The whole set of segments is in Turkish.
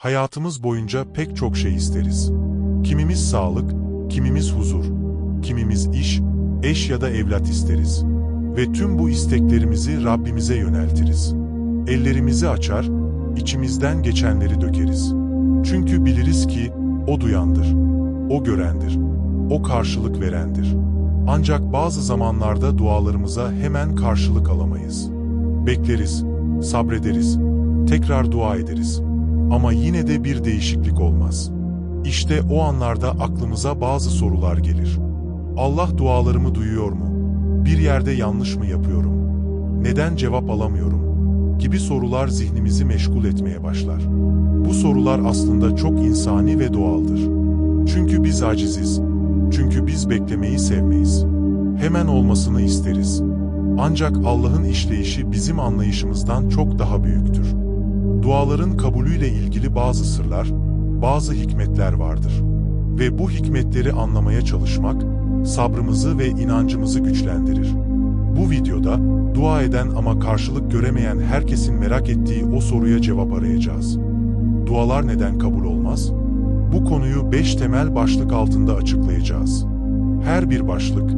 Hayatımız boyunca pek çok şey isteriz. Kimimiz sağlık, kimimiz huzur, kimimiz iş, eş ya da evlat isteriz. Ve tüm bu isteklerimizi Rabbimize yöneltiriz. Ellerimizi açar, içimizden geçenleri dökeriz. Çünkü biliriz ki O duyandır, O görendir, O karşılık verendir. Ancak bazı zamanlarda dualarımıza hemen karşılık alamayız. Bekleriz, sabrederiz, tekrar dua ederiz. Ama yine de bir değişiklik olmaz. İşte o anlarda aklımıza bazı sorular gelir. Allah dualarımı duyuyor mu? Bir yerde yanlış mı yapıyorum? Neden cevap alamıyorum? Gibi sorular zihnimizi meşgul etmeye başlar. Bu sorular aslında çok insani ve doğaldır. Çünkü biz aciziz. Çünkü biz beklemeyi sevmeyiz. Hemen olmasını isteriz. Ancak Allah'ın işleyişi bizim anlayışımızdan çok daha büyüktür. Duaların kabulüyle ilgili bazı sırlar, bazı hikmetler vardır. Ve bu hikmetleri anlamaya çalışmak, sabrımızı ve inancımızı güçlendirir. Bu videoda, dua eden ama karşılık göremeyen herkesin merak ettiği o soruya cevap arayacağız. Dualar neden kabul olmaz? Bu konuyu beş temel başlık altında açıklayacağız. Her bir başlık,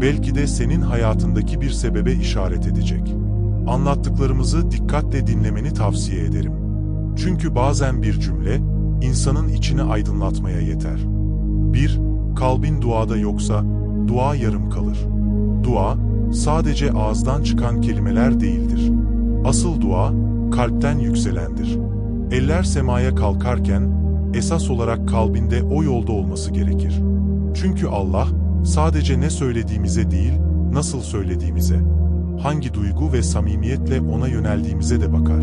belki de senin hayatındaki bir sebebe işaret edecek. Anlattıklarımızı dikkatle dinlemeni tavsiye ederim. Çünkü bazen bir cümle, insanın içini aydınlatmaya yeter. 1. Kalbin duada yoksa, dua yarım kalır. Dua, sadece ağızdan çıkan kelimeler değildir. Asıl dua, kalpten yükselendir. Eller semaya kalkarken, esas olarak kalbinde o yolda olması gerekir. Çünkü Allah, sadece ne söylediğimize değil, nasıl söylediğimize, hangi duygu ve samimiyetle ona yöneldiğimize de bakar.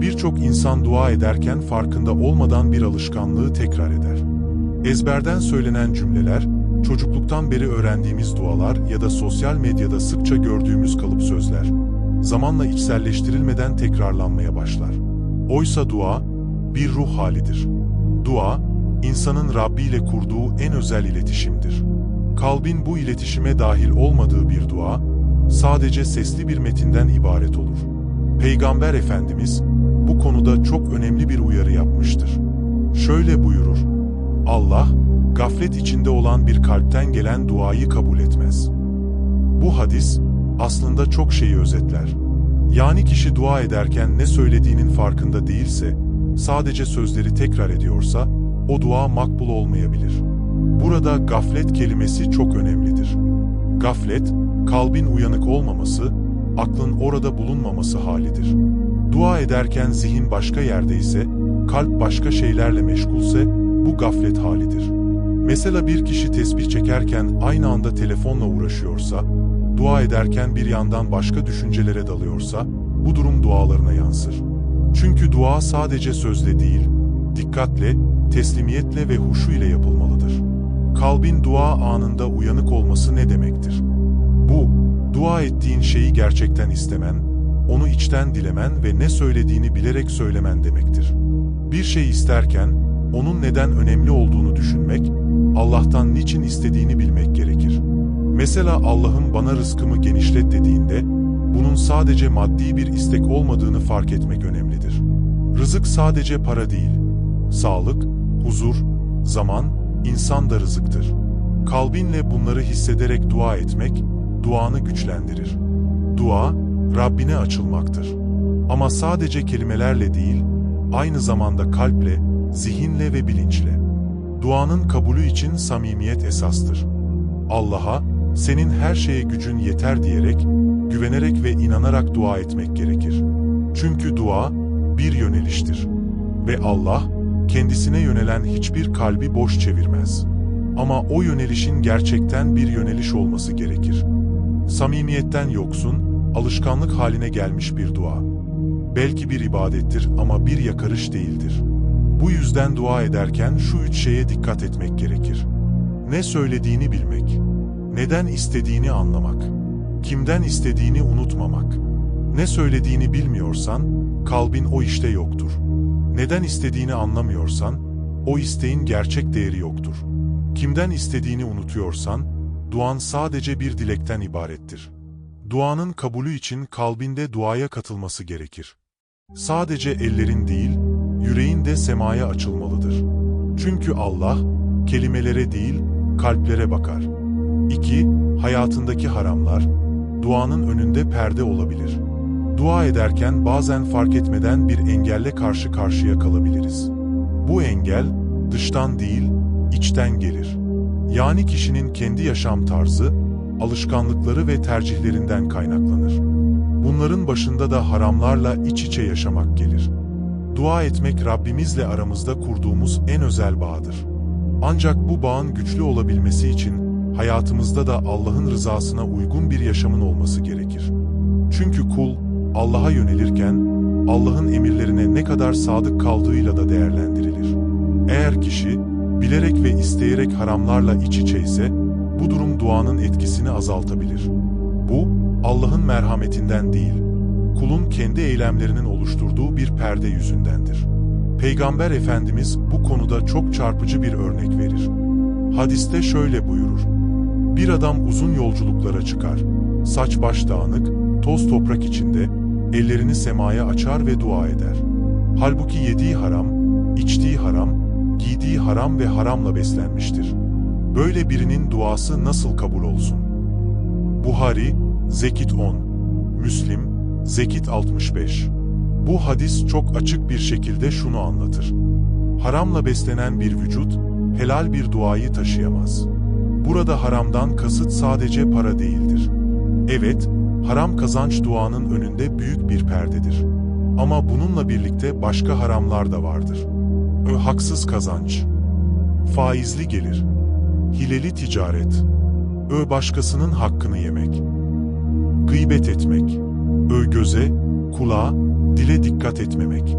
Birçok insan dua ederken farkında olmadan bir alışkanlığı tekrar eder. Ezberden söylenen cümleler, çocukluktan beri öğrendiğimiz dualar ya da sosyal medyada sıkça gördüğümüz kalıp sözler, zamanla içselleştirilmeden tekrarlanmaya başlar. Oysa dua, bir ruh halidir. Dua, insanın Rabbi ile kurduğu en özel iletişimdir. Kalbin bu iletişime dahil olmadığı bir dua, sadece sesli bir metinden ibaret olur. Peygamber Efendimiz, bu konuda çok önemli bir uyarı yapmıştır. Şöyle buyurur, Allah, gaflet içinde olan bir kalpten gelen duayı kabul etmez. Bu hadis, aslında çok şeyi özetler. Yani kişi dua ederken ne söylediğinin farkında değilse, sadece sözleri tekrar ediyorsa, o dua makbul olmayabilir. Burada gaflet kelimesi çok önemlidir. Gaflet, kalbin uyanık olmaması, aklın orada bulunmaması halidir. Dua ederken zihin başka yerdeyse, kalp başka şeylerle meşgulse, bu gaflet halidir. Mesela bir kişi tesbih çekerken aynı anda telefonla uğraşıyorsa, dua ederken bir yandan başka düşüncelere dalıyorsa, bu durum dualarına yansır. Çünkü dua sadece sözle değil, dikkatle, teslimiyetle ve huşu ile yapılmalıdır. Kalbin dua anında uyanık olması ne demektir? Bu, dua ettiğin şeyi gerçekten istemen, onu içten dilemen ve ne söylediğini bilerek söylemen demektir. Bir şey isterken, onun neden önemli olduğunu düşünmek, Allah'tan niçin istediğini bilmek gerekir. Mesela Allah'ın bana rızkımı genişlet dediğinde, bunun sadece maddi bir istek olmadığını fark etmek önemlidir. Rızık sadece para değil. Sağlık, huzur, zaman, insan da rızıktır. Kalbinle bunları hissederek dua etmek, duanı güçlendirir. Dua, Rabbine açılmaktır. Ama sadece kelimelerle değil, aynı zamanda kalple, zihinle ve bilinçle. Duanın kabulü için samimiyet esastır. Allah'a, senin her şeye gücün yeter diyerek, güvenerek ve inanarak dua etmek gerekir. Çünkü dua, bir yöneliştir. Ve Allah, kendisine yönelen hiçbir kalbi boş çevirmez. Ama o yönelişin gerçekten bir yöneliş olması gerekir. Samimiyetten yoksun, alışkanlık haline gelmiş bir dua. Belki bir ibadettir ama bir yakarış değildir. Bu yüzden dua ederken şu üç şeye dikkat etmek gerekir. Ne söylediğini bilmek, neden istediğini anlamak, kimden istediğini unutmamak. Ne söylediğini bilmiyorsan, kalbin o işte yoktur. Neden istediğini anlamıyorsan, o isteğin gerçek değeri yoktur. Kimden istediğini unutuyorsan, duan sadece bir dilekten ibarettir. Duanın kabulü için kalbinde duaya katılması gerekir. Sadece ellerin değil, yüreğin de semaya açılmalıdır. Çünkü Allah, kelimelere değil, kalplere bakar. 2. Hayatındaki haramlar, duanın önünde perde olabilir. Dua ederken bazen fark etmeden bir engelle karşı karşıya kalabiliriz. Bu engel, dıştan değil, içten gelir. Yani kişinin kendi yaşam tarzı, alışkanlıkları ve tercihlerinden kaynaklanır. Bunların başında da haramlarla iç içe yaşamak gelir. Dua etmek Rabbimizle aramızda kurduğumuz en özel bağdır. Ancak bu bağın güçlü olabilmesi için hayatımızda da Allah'ın rızasına uygun bir yaşamın olması gerekir. Çünkü kul Allah'a yönelirken Allah'ın emirlerine ne kadar sadık kaldığıyla da değerlendirilir. Eğer kişi bilerek ve isteyerek haramlarla iç içe ise bu durum duanın etkisini azaltabilir. Bu Allah'ın merhametinden değil, kulun kendi eylemlerinin oluşturduğu bir perde yüzündendir. Peygamber Efendimiz bu konuda çok çarpıcı bir örnek verir. Hadiste şöyle buyurur. Bir adam uzun yolculuklara çıkar, saç baş dağınık, toz toprak içinde, ellerini semaya açar ve dua eder. Halbuki yediği haram, içtiği haram, giydiği haram ve haramla beslenmiştir. Böyle birinin duası nasıl kabul olsun? Buhari, Zekit 10, Müslim, Zekit 65. Bu hadis çok açık bir şekilde şunu anlatır. Haramla beslenen bir vücut, helal bir duayı taşıyamaz. Burada haramdan kasıt sadece para değildir. Evet, haram kazanç duanın önünde büyük bir perdedir. Ama bununla birlikte başka haramlar da vardır. Ö haksız kazanç, faizli gelir, hileli ticaret, ö başkasının hakkını yemek, gıybet etmek, ö göze, kulağa, dile dikkat etmemek.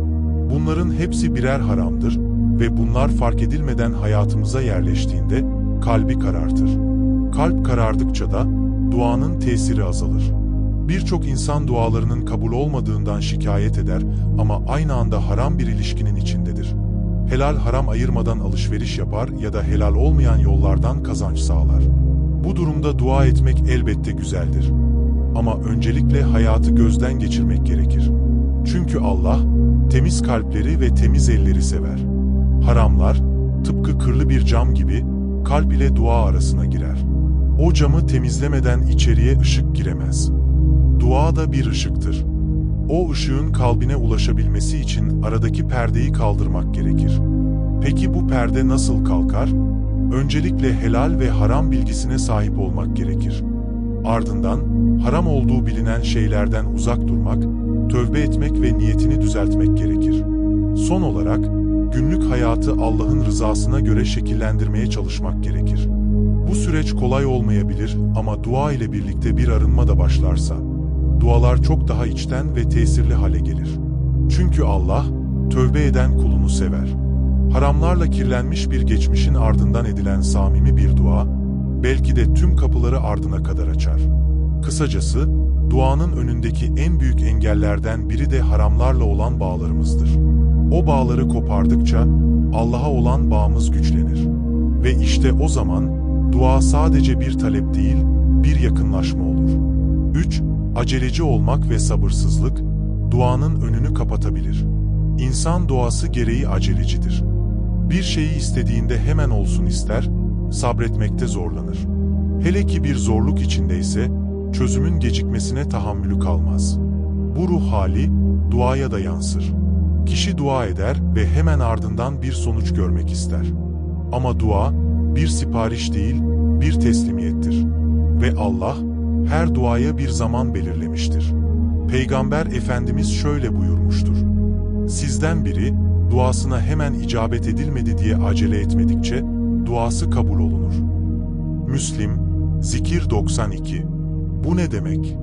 Bunların hepsi birer haramdır ve bunlar fark edilmeden hayatımıza yerleştiğinde kalbi karartır. Kalp karardıkça da duanın tesiri azalır. Birçok insan dualarının kabul olmadığından şikayet eder ama aynı anda haram bir ilişkinin içindedir. Helal haram ayırmadan alışveriş yapar ya da helal olmayan yollardan kazanç sağlar. Bu durumda dua etmek elbette güzeldir. Ama öncelikle hayatı gözden geçirmek gerekir. Çünkü Allah, temiz kalpleri ve temiz elleri sever. Haramlar, tıpkı kırlı bir cam gibi, kalp ile dua arasına girer. O camı temizlemeden içeriye ışık giremez. Dua da bir ışıktır. O ışığın kalbine ulaşabilmesi için aradaki perdeyi kaldırmak gerekir. Peki bu perde nasıl kalkar? Öncelikle helal ve haram bilgisine sahip olmak gerekir. Ardından, haram olduğu bilinen şeylerden uzak durmak, tövbe etmek ve niyetini düzeltmek gerekir. Son olarak, günlük hayatı Allah'ın rızasına göre şekillendirmeye çalışmak gerekir. Bu süreç kolay olmayabilir ama dua ile birlikte bir arınma da başlarsa, dualar çok daha içten ve tesirli hale gelir. Çünkü Allah, tövbe eden kulunu sever. Haramlarla kirlenmiş bir geçmişin ardından edilen samimi bir dua, belki de tüm kapıları ardına kadar açar. Kısacası, duanın önündeki en büyük engellerden biri de haramlarla olan bağlarımızdır. O bağları kopardıkça Allah'a olan bağımız güçlenir. Ve işte o zaman dua sadece bir talep değil, bir yakınlaşma olur. 3. Aceleci olmak ve sabırsızlık duanın önünü kapatabilir. İnsan doğası gereği acelecidir. Bir şeyi istediğinde hemen olsun ister, sabretmekte zorlanır. Hele ki bir zorluk içindeyse çözümün gecikmesine tahammülü kalmaz. Bu ruh hali duaya da yansır. Kişi dua eder ve hemen ardından bir sonuç görmek ister. Ama dua bir sipariş değil, bir teslimiyettir. Ve Allah her duaya bir zaman belirlemiştir. Peygamber Efendimiz şöyle buyurmuştur. Sizden biri duasına hemen icabet edilmedi diye acele etmedikçe duası kabul olunur. Müslim, Zikir 92 Bu ne demek?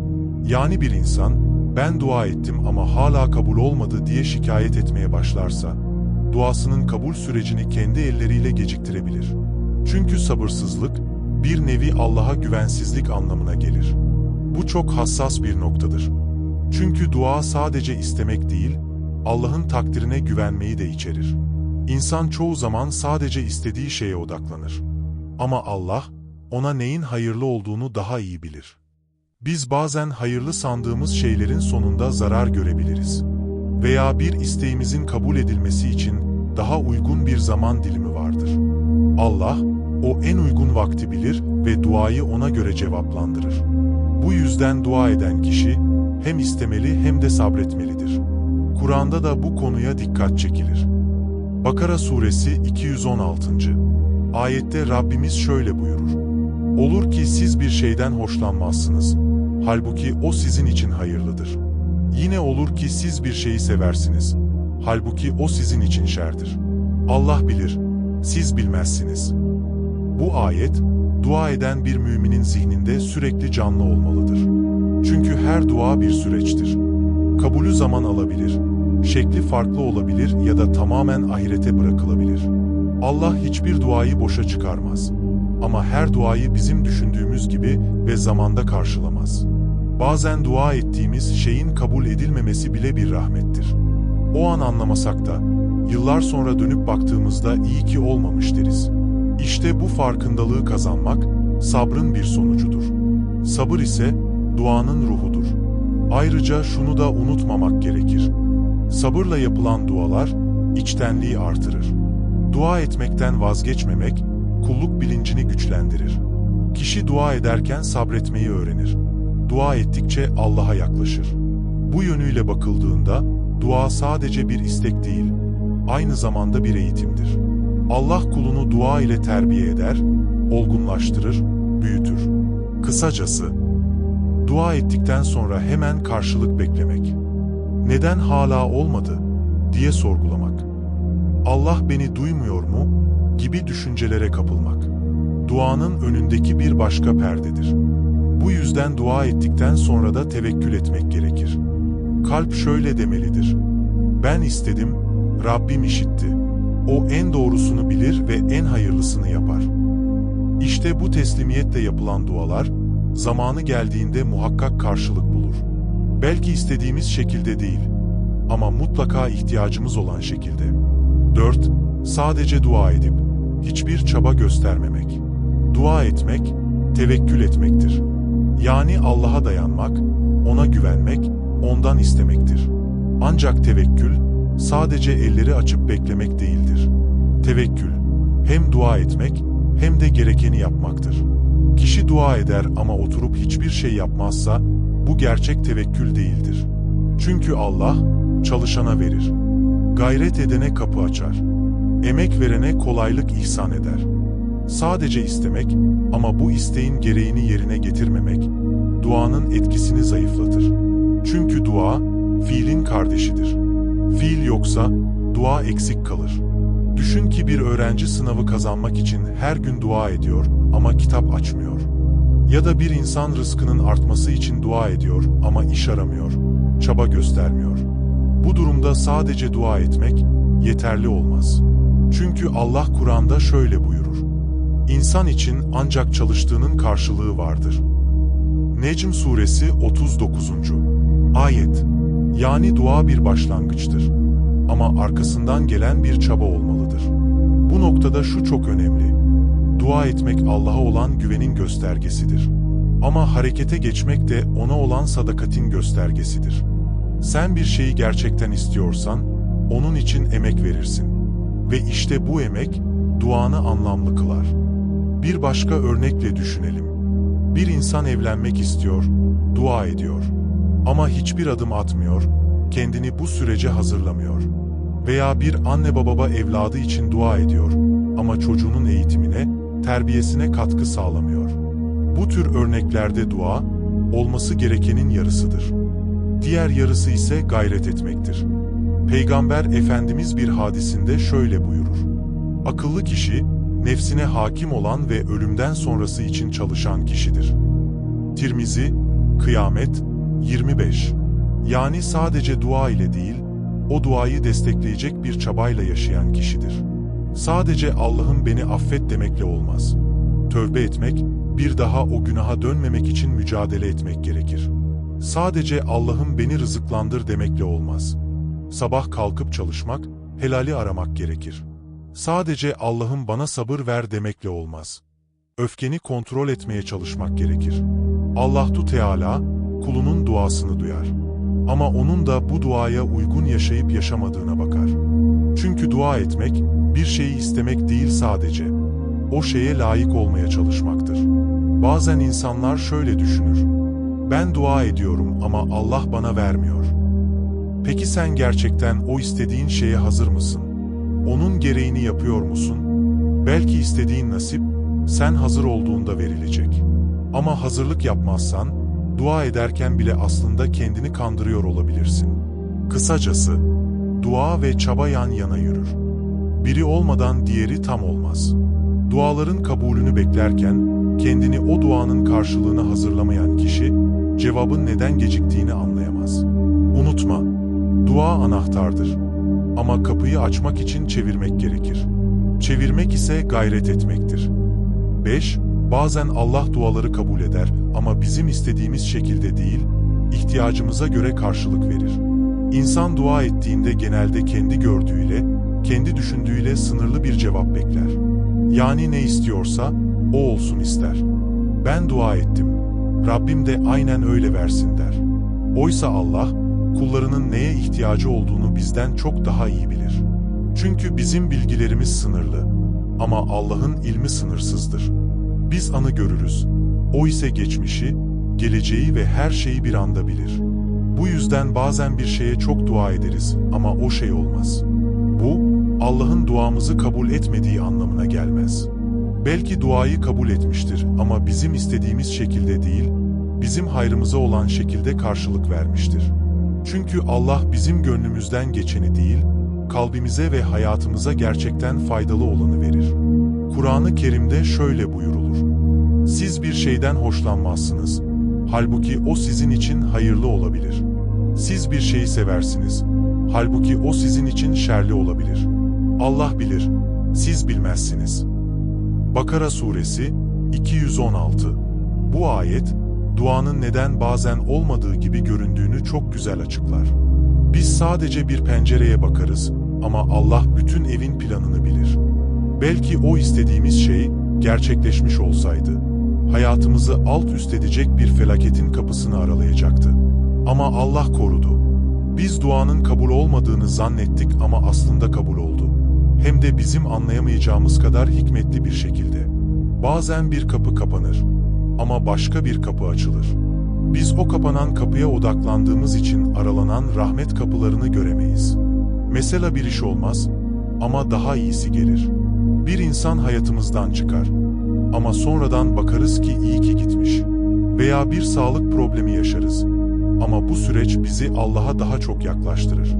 Yani bir insan, ben dua ettim ama hala kabul olmadı diye şikayet etmeye başlarsa, duasının kabul sürecini kendi elleriyle geciktirebilir. Çünkü sabırsızlık, bir nevi Allah'a güvensizlik anlamına gelir. Bu çok hassas bir noktadır. Çünkü dua sadece istemek değil, Allah'ın takdirine güvenmeyi de içerir. İnsan çoğu zaman sadece istediği şeye odaklanır. Ama Allah, ona neyin hayırlı olduğunu daha iyi bilir. Biz bazen hayırlı sandığımız şeylerin sonunda zarar görebiliriz. veya bir isteğimizin kabul edilmesi için daha uygun bir zaman dilimi vardır. Allah, o en uygun vakti bilir ve duayı ona göre cevaplandırır. Bu yüzden dua eden kişi hem istemeli hem de sabretmelidir. Kur'an'da da bu konuya dikkat çekilir. Bakara suresi 216. Ayette Rabbimiz şöyle buyurur. Olur ki siz bir şeyden hoşlanmazsınız. Halbuki o sizin için hayırlıdır. Yine olur ki siz bir şeyi seversiniz. Halbuki o sizin için şerdir. Allah bilir, siz bilmezsiniz. Bu ayet, dua eden bir müminin zihninde sürekli canlı olmalıdır. Çünkü her dua bir süreçtir. Kabulü zaman alabilir, şekli farklı olabilir ya da tamamen ahirete bırakılabilir. Allah hiçbir duayı boşa çıkarmaz. Ama her duayı bizim düşündüğümüz gibi ve zamanda karşılamaz. Bazen dua ettiğimiz şeyin kabul edilmemesi bile bir rahmettir. O an anlamasak da, yıllar sonra dönüp baktığımızda iyi ki olmamış deriz. İşte bu farkındalığı kazanmak, sabrın bir sonucudur. Sabır ise, duanın ruhudur. Ayrıca şunu da unutmamak gerekir. Sabırla yapılan dualar, içtenliği artırır. Dua etmekten vazgeçmemek, kulluk bilincini güçlendirir. Kişi dua ederken sabretmeyi öğrenir. Dua ettikçe Allah'a yaklaşır. Bu yönüyle bakıldığında, dua sadece bir istek değil, aynı zamanda bir eğitimdir. Allah kulunu dua ile terbiye eder, olgunlaştırır, büyütür. Kısacası, dua ettikten sonra hemen karşılık beklemek. Neden hala olmadı diye sorgulamak. Allah beni duymuyor mu gibi düşüncelere kapılmak. Duanın önündeki bir başka perdedir. Bu yüzden dua ettikten sonra da tevekkül etmek gerekir. Kalp şöyle demelidir. Ben istedim, Rabbim işitti. O en doğrusunu bilir ve en hayırlısını yapar. İşte bu teslimiyetle yapılan dualar, zamanı geldiğinde muhakkak karşılık bulur. Belki istediğimiz şekilde değil ama mutlaka ihtiyacımız olan şekilde. 4. Sadece dua edip, hiçbir çaba göstermemek. Dua etmek, tevekkül etmektir. Yani Allah'a dayanmak, ona güvenmek, ondan istemektir. Ancak tevekkül, sadece elleri açıp beklemek değildir. Tevekkül, hem dua etmek, hem de gerekeni yapmaktır. Kişi dua eder ama oturup hiçbir şey yapmazsa, bu gerçek tevekkül değildir. Çünkü Allah, çalışana verir. Gayret edene kapı açar. Emek verene kolaylık ihsan eder. Sadece istemek ama bu isteğin gereğini yerine getirmemek, duanın etkisini zayıflatır. Çünkü dua, fiilin kardeşidir. Fiil yoksa, dua eksik kalır. Düşün ki bir öğrenci sınavı kazanmak için her gün dua ediyor ama kitap açmıyor. Ya da bir insan rızkının artması için dua ediyor ama iş aramıyor, çaba göstermiyor. Bu durumda sadece dua etmek yeterli olmaz. Çünkü Allah Kur'an'da şöyle buyurur. İnsan için ancak çalıştığının karşılığı vardır. Necm Suresi 39. Ayet Yani dua bir başlangıçtır. Ama arkasından gelen bir çaba olmalıdır. Bu noktada şu çok önemli. Dua etmek Allah'a olan güvenin göstergesidir. Ama harekete geçmek de ona olan sadakatin göstergesidir. Sen bir şeyi gerçekten istiyorsan, onun için emek verirsin. Ve işte bu emek, duanı anlamlı kılar. Bir başka örnekle düşünelim. Bir insan evlenmek istiyor, dua ediyor. Ama hiçbir adım atmıyor, kendini bu sürece hazırlamıyor. Veya bir anne baba evladı için dua ediyor ama çocuğunun eğitimine, terbiyesine katkı sağlamıyor. Bu tür örneklerde dua, olması gerekenin yarısıdır. Diğer yarısı ise gayret etmektir. Peygamber Efendimiz bir hadisinde şöyle buyurur. Akıllı kişi, nefsine hakim olan ve ölümden sonrası için çalışan kişidir. Tirmizi, Kıyamet, 25 Yani sadece dua ile değil, o duayı destekleyecek bir çabayla yaşayan kişidir. Sadece Allah'ım beni affet demekle olmaz. Tövbe etmek, bir daha o günaha dönmemek için mücadele etmek gerekir. Sadece Allah'ım beni rızıklandır demekle olmaz. Sabah kalkıp çalışmak, helali aramak gerekir. Sadece Allah'ım bana sabır ver demekle olmaz. Öfkeni kontrol etmeye çalışmak gerekir. Allahu Teala kulunun duasını duyar. Ama onun da bu duaya uygun yaşayıp yaşamadığına bakar. Çünkü dua etmek, bir şeyi istemek değil sadece. O şeye layık olmaya çalışmaktır. Bazen insanlar şöyle düşünür. Ben dua ediyorum ama Allah bana vermiyor. Peki sen gerçekten o istediğin şeye hazır mısın? Onun gereğini yapıyor musun? Belki istediğin nasip, sen hazır olduğunda verilecek. Ama hazırlık yapmazsan, dua ederken bile aslında kendini kandırıyor olabilirsin. Kısacası, dua ve çaba yan yana yürür. Biri olmadan diğeri tam olmaz. Duaların kabulünü beklerken, kendini o duanın karşılığına hazırlamayan kişi, cevabın neden geciktiğini anlayamaz. Unutma, dua anahtardır. Ama kapıyı açmak için çevirmek gerekir. Çevirmek ise gayret etmektir. 5. Bazen Allah duaları kabul eder ama bizim istediğimiz şekilde değil, ihtiyacımıza göre karşılık verir. İnsan dua ettiğinde genelde kendi gördüğüyle, kendi düşündüğüyle sınırlı bir cevap bekler. Yani ne istiyorsa, o olsun ister. Ben dua ettim. Rabbim de aynen öyle versin der. Oysa Allah, kullarının neye ihtiyacı olduğunu bizden çok daha iyi bilir. Çünkü bizim bilgilerimiz sınırlı. Ama Allah'ın ilmi sınırsızdır. Biz anı görürüz. O ise geçmişi, geleceği ve her şeyi bir anda bilir. Bu yüzden bazen bir şeye çok dua ederiz ama o şey olmaz. Bu, Allah'ın duamızı kabul etmediği anlamına gelmez. Belki duayı kabul etmiştir ama bizim istediğimiz şekilde değil, bizim hayrımıza olan şekilde karşılık vermiştir. Çünkü Allah bizim gönlümüzden geçeni değil, kalbimize ve hayatımıza gerçekten faydalı olanı verir. Kur'an-ı Kerim'de şöyle buyurulur. Siz bir şeyden hoşlanmazsınız. Halbuki o sizin için hayırlı olabilir. Siz bir şeyi seversiniz. Halbuki o sizin için şerli olabilir. Allah bilir, siz bilmezsiniz. Bakara Suresi 216 Bu ayet, duanın neden bazen olmadığı gibi göründüğünü çok güzel açıklar. Biz sadece bir pencereye bakarız ama Allah bütün evin planını bilir. Belki o istediğimiz şey gerçekleşmiş olsaydı, hayatımızı alt üst edecek bir felaketin kapısını aralayacaktı. Ama Allah korudu. Biz duanın kabul olmadığını zannettik ama aslında kabul oldu. Hem de bizim anlayamayacağımız kadar hikmetli bir şekilde. Bazen bir kapı kapanır ama başka bir kapı açılır. Biz o kapanan kapıya odaklandığımız için aralanan rahmet kapılarını göremeyiz. Mesela bir iş olmaz ama daha iyisi gelir. Bir insan hayatımızdan çıkar ama sonradan bakarız ki iyi ki gitmiş. Veya bir sağlık problemi yaşarız ama bu süreç bizi Allah'a daha çok yaklaştırır.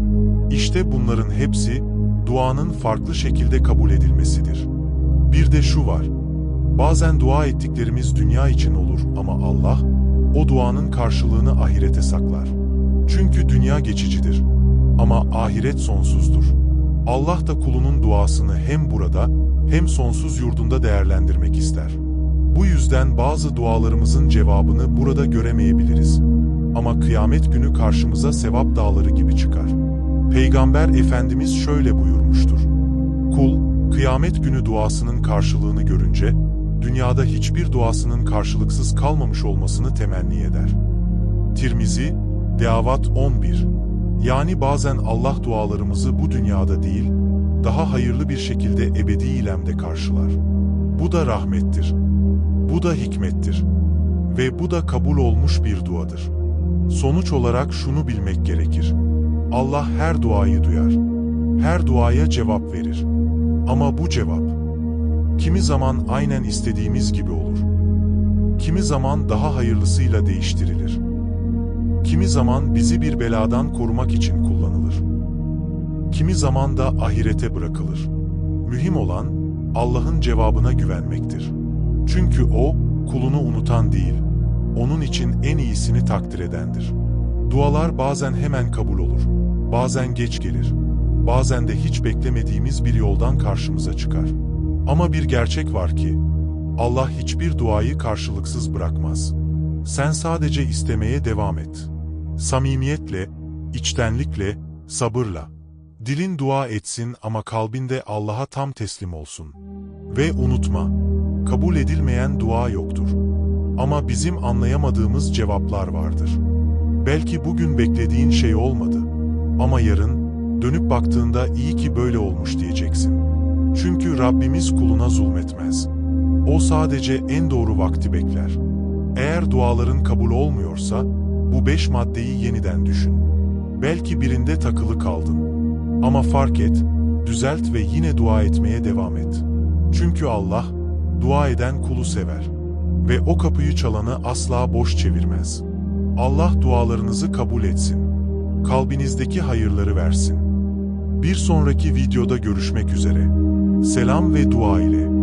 İşte bunların hepsi duanın farklı şekilde kabul edilmesidir. Bir de şu var. Bazen dua ettiklerimiz dünya için olur ama Allah o duanın karşılığını ahirete saklar. Çünkü dünya geçicidir ama ahiret sonsuzdur. Allah da kulunun duasını hem burada hem sonsuz yurdunda değerlendirmek ister. Bu yüzden bazı dualarımızın cevabını burada göremeyebiliriz. Ama kıyamet günü karşımıza sevap dağları gibi çıkar. Peygamber Efendimiz şöyle buyurmuştur. Kul, kıyamet günü duasının karşılığını görünce, dünyada hiçbir duasının karşılıksız kalmamış olmasını temenni eder. Tirmizi, Deavat 11 Yani bazen Allah dualarımızı bu dünyada değil, daha hayırlı bir şekilde ebedi ilemde karşılar. Bu da rahmettir. Bu da hikmettir. Ve bu da kabul olmuş bir duadır. Sonuç olarak şunu bilmek gerekir. Allah her duayı duyar. Her duaya cevap verir. Ama bu cevap, kimi zaman aynen istediğimiz gibi olur. Kimi zaman daha hayırlısıyla değiştirilir. Kimi zaman bizi bir beladan korumak için kullanılır. Kimi zaman da ahirete bırakılır. Mühim olan, Allah'ın cevabına güvenmektir. Çünkü O, kulunu unutan değil, onun için en iyisini takdir edendir. Dualar bazen hemen kabul olur, bazen geç gelir, bazen de hiç beklemediğimiz bir yoldan karşımıza çıkar. Ama bir gerçek var ki, Allah hiçbir duayı karşılıksız bırakmaz. Sen sadece istemeye devam et. Samimiyetle, içtenlikle, sabırla. Dilin dua etsin ama kalbinde Allah'a tam teslim olsun. Ve unutma, kabul edilmeyen dua yoktur. Ama bizim anlayamadığımız cevaplar vardır. Belki bugün beklediğin şey olmadı. Ama yarın, dönüp baktığında iyi ki böyle olmuş diyeceksin. Çünkü Rabbimiz kuluna zulmetmez. O sadece en doğru vakti bekler. Eğer duaların kabul olmuyorsa, bu beş maddeyi yeniden düşün. Belki birinde takılı kaldın. Ama fark et, düzelt ve yine dua etmeye devam et. Çünkü Allah, dua eden kulu sever. Ve o kapıyı çalanı asla boş çevirmez. Allah dualarınızı kabul etsin. Kalbinizdeki hayırları versin. Bir sonraki videoda görüşmek üzere. Selam ve dua ile.